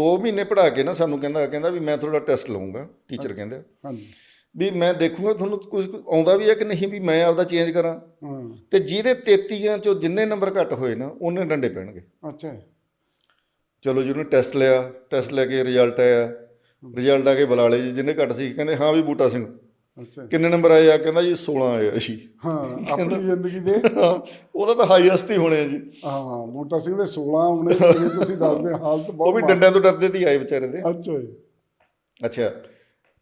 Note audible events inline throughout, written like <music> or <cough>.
2 ਮਹੀਨੇ ਪੜਾ ਕੇ ਨਾ ਸਾਨੂੰ ਕਹਿੰਦਾ ਕਹਿੰਦਾ ਵੀ ਮੈਂ ਤੁਹਾਡਾ ਟੈਸਟ ਲਵਾਂਗਾ ਟੀਚਰ ਕਹਿੰਦਾ ਹਾਂਜੀ। ਵੀ ਮੈਂ ਦੇਖੂੰਗਾ ਤੁਹਾਨੂੰ ਕੁਝ ਆਉਂਦਾ ਵੀ ਹੈ ਕਿ ਨਹੀਂ ਵੀ ਮੈਂ ਆਪਦਾ ਚੇਂਜ ਕਰਾਂ। ਤੇ ਜਿਹਦੇ 33 ਚੋਂ ਜਿੰਨੇ ਨੰਬਰ ਘੱਟ ਹੋਏ ਨਾ ਉਹਨੇ ਡੰਡੇ ਪੈਣਗੇ। ਅੱਛਾ। ਚਲੋ ਜਿਹਨੂੰ ਟੈਸਟ ਲਿਆ ਟੈਸਟ ਲੈ ਕੇ ਰਿਜ਼ਲਟ ਆਇਆ। ਰਿਜ਼ਲਟ ਆ ਕੇ ਬੁਲਾ ਲਏ ਜੀ ਜਿੰਨੇ ਘੱਟ ਸੀ ਕਹਿੰਦੇ ਹਾਂ ਵੀ ਬੂਟਾ ਸਿੰਘ। ਕਿੰਨੇ ਨੰਬਰ ਆਏ ਆ? ਕਹਿੰਦਾ ਜੀ 16 ਆਏ ਆ ਜੀ। ਹਾਂ ਆਪਣੀ ਜ਼ਿੰਦਗੀ ਦੇ। ਉਹਦਾ ਤਾਂ ਹਾਈਐਸਟ ਹੀ ਹੋਣੇ ਆ ਜੀ। ਹਾਂ ਬੂਟਾ ਸਿੰਘ ਦੇ 16 ਆਉਣੇ ਤੁਸੀਂ ਦੱਸਦੇ ਹਾਲਤ ਉਹ ਬਹੁਤ ਵੀ ਡੰਡਿਆਂ ਤੋਂ ਡਰਦੇ ਤੀ ਆਏ ਵਿਚਾਰੇ ਦੇ। ਅੱਛਾ ਜੀ। ਅੱਛਾ।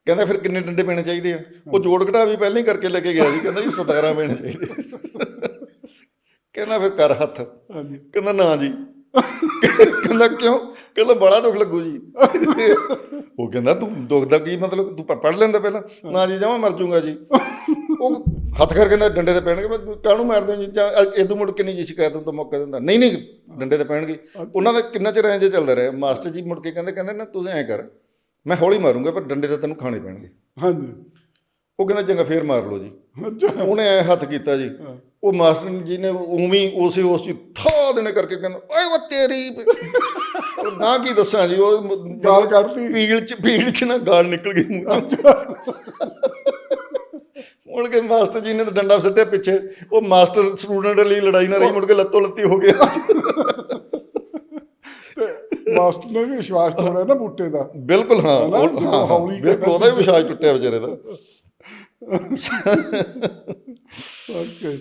ਕਹਿੰਦਾ ਫਿਰ ਕਿੰਨੇ ਡੰਡੇ ਪੈਣੇ ਚਾਹੀਦੇ ਆ? ਉਹ ਜੋੜ ਘਟਾ ਵੀ ਪਹਿਲਾਂ ਹੀ ਕਰਕੇ ਲੈ ਕੇ ਗਿਆ ਸੀ। ਕਹਿੰਦਾ ਜੀ 17 ਪੈਣੇ ਚਾਹੀਦੇ। ਕਹਿੰਦਾ ਫਿਰ ਕਰ ਹੱਥ। ਕਹਿੰਦਾ ਨਾ ਜੀ। ਕਹਿੰਦਾ ਕਿਉਂ? ਕਹਿੰਦਾ ਬੜਾ ਦੁੱਖ ਲੱਗੂ ਜੀ। ਉਹ ਕਹਿੰਦਾ ਤੂੰ ਦੁੱਖ ਦਾ ਕੀ ਮਤਲਬ? ਤੂੰ ਪੜ੍ਹ ਲੈਂਦਾ ਪਹਿਲਾਂ। ਨਾ ਜੀ ਜਾਵਾਂ ਮਰ ਜਾਊਂਗਾ ਜੀ। ਉਹ ਹੱਥ ਕਰ ਕਹਿੰਦਾ ਡੰਡੇ ਤੇ ਪੈਣਗੇ ਮੈਂ ਕਾਹਨੂੰ ਮਾਰਦੇ ਹੋ ਜੀ? ਜਾਂ ਇਦੋਂ ਮੁੜ ਕੇ ਨਹੀਂ ਜੀ ਸ਼ਿਕਾਇਤ ਨੂੰ ਤਾਂ ਮੌਕਾ ਦਿੰਦਾ? ਨਹੀਂ ਨਹੀਂ ਡੰਡੇ ਤੇ ਪੈਣਗੇ। ਉਹਨਾਂ ਦਾ ਕਿੰਨਾ ਚਿਰ ਐਂ ਜੇ ਚੱਲਦਾ ਰਿਹਾ। ਮਾਸਟਰ ਜੀ ਮੁੜ ਕੇ ਕਹਿੰਦੇ ਕਹਿੰਦੇ ਨਾ ਤੁਸੀਂ ਐਂ ਕਰ ਮੈਂ ਹੌਲੀ ਮਾਰੂੰਗਾ ਪਰ ਡੰਡੇ ਤਾਂ ਤੈਨੂੰ ਖਾਣੇ ਪੈਣਗੇ। ਹਾਂਜੀ। ਉਹ ਕਹਿੰਦਾ ਚੰਗਾ ਫੇਰ ਮਾਰ ਲਓ ਜੀ। ਅੱਛਾ। ਉਹਨੇ ਐ ਹੱਥ ਕੀਤਾ ਜੀ। ਉਹ ਮਾਸਟਰ ਜੀ ਨੇ ਉਵੇਂ ਉਸੇ ਉਸ ਚ ਥਾ ਦੇਣੇ ਕਰਕੇ ਕਹਿੰਦਾ ਓਏ ਉਹ ਤੇਰੀ <laughs> ਉਹ ਨਾ ਕੀ ਦੱਸਾਂ ਜੀ ਉਹ ਗਾਲ ਕੱਢਤੀ। ਪੀੜ ਚ ਪੀੜ ਚ ਨਾ ਗਾਲ ਨਿਕਲ ਗਈ ਮੂੰਹ ਚੋਂ। ਮੁੜ ਕੇ ਮਾਸਟਰ ਜੀ ਨੇ ਤਾਂ ਡੰਡਾ ਸਿੱਟਿਆ ਪਿੱਛੇ ਉਹ ਮਾਸਟਰ ਸਟੂਡੈਂਟ ਲਈ ਲੜਾਈ ਨਾ ਰਹੀ ਮੁੜ ਕੇ ਲੱਤੋਂ ਲੱਤੀ ਹੋ ਗਿਆ। ਮਾਸਟਰ ਨੇ ਵੀ ਵਿਸ਼ਵਾਸ ਤੋੜਿਆ ਨਾ ਬੂਟੇ ਦਾ। ਬਿਲਕੁਲ ਹਾਂ, ਹਾਂ ਹੌਲੀ ਬਿਲਕੁਲ ਉਹਦਾ ਵੀ ਵਿਸ਼ਵਾਸ ਟੁੱਟਿਆ ਵਿਚਾਰੇ ਦਾ। <laughs> ਓਕੇ।